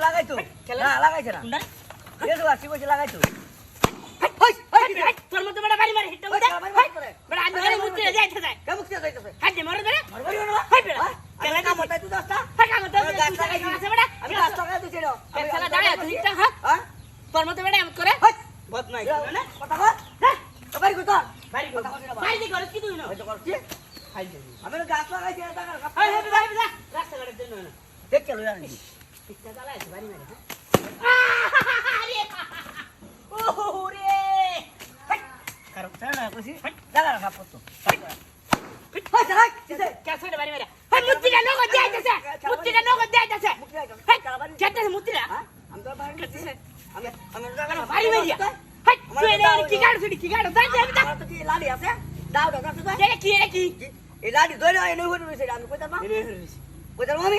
লাগাইতো না লাগাইছে না। কুন্ডার লেসু গাছটি কইছে লাগাইতো হই হই হই তোর মতো বড় বাড়ি মারি হিট বড় আমি ঘরে মুতে যাইতে যাই কেমন কি যাইতেছে? হাত দে মরে দে মারবারি না হই বেড়া। কেলা কাম হতাই তুই দস্তা হাই কাম তো গাছ লাগাইছি আছে বড় আমি গাছ লাগাই দিছি রে। আমি দাঁড়া তুই তা হ্যাঁ? হ্যাঁ? তোর মতো বড় এমন করে। হই বদ নাই না কথা কর হ্যাঁ? বাড়ি কই বাড়ি কথা বাড়ি টিক্কা লই আনি টিক্কা জ্বালায় বাড়ি মারি আরে ওহো রে কারও চালা কইছি জ্বালা রাখা পড়তো হ্যাঁ জ্বালা দিছে কেসে আমি কইতাম কইতাম আমি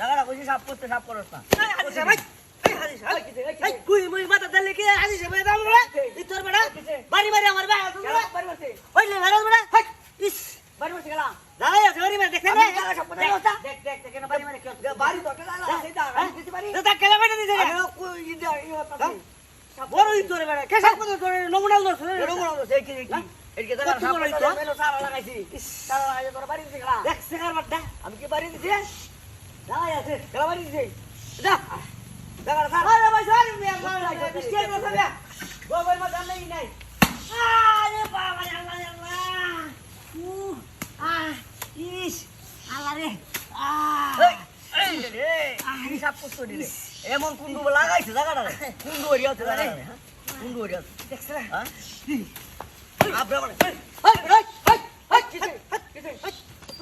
দাদা কইছি সাপ করতে সাপ করছ না। বাড়ি বাড়ি আমার বাড়ি নমুনা আমি কি বাড়ি দিচ্ছি এমন কুন্ডু লাগাইছে জায়গাটা কুন্ডু হরিয়া কুন্ডু হরিয়া দেখছ না হ্যাঁ আপরে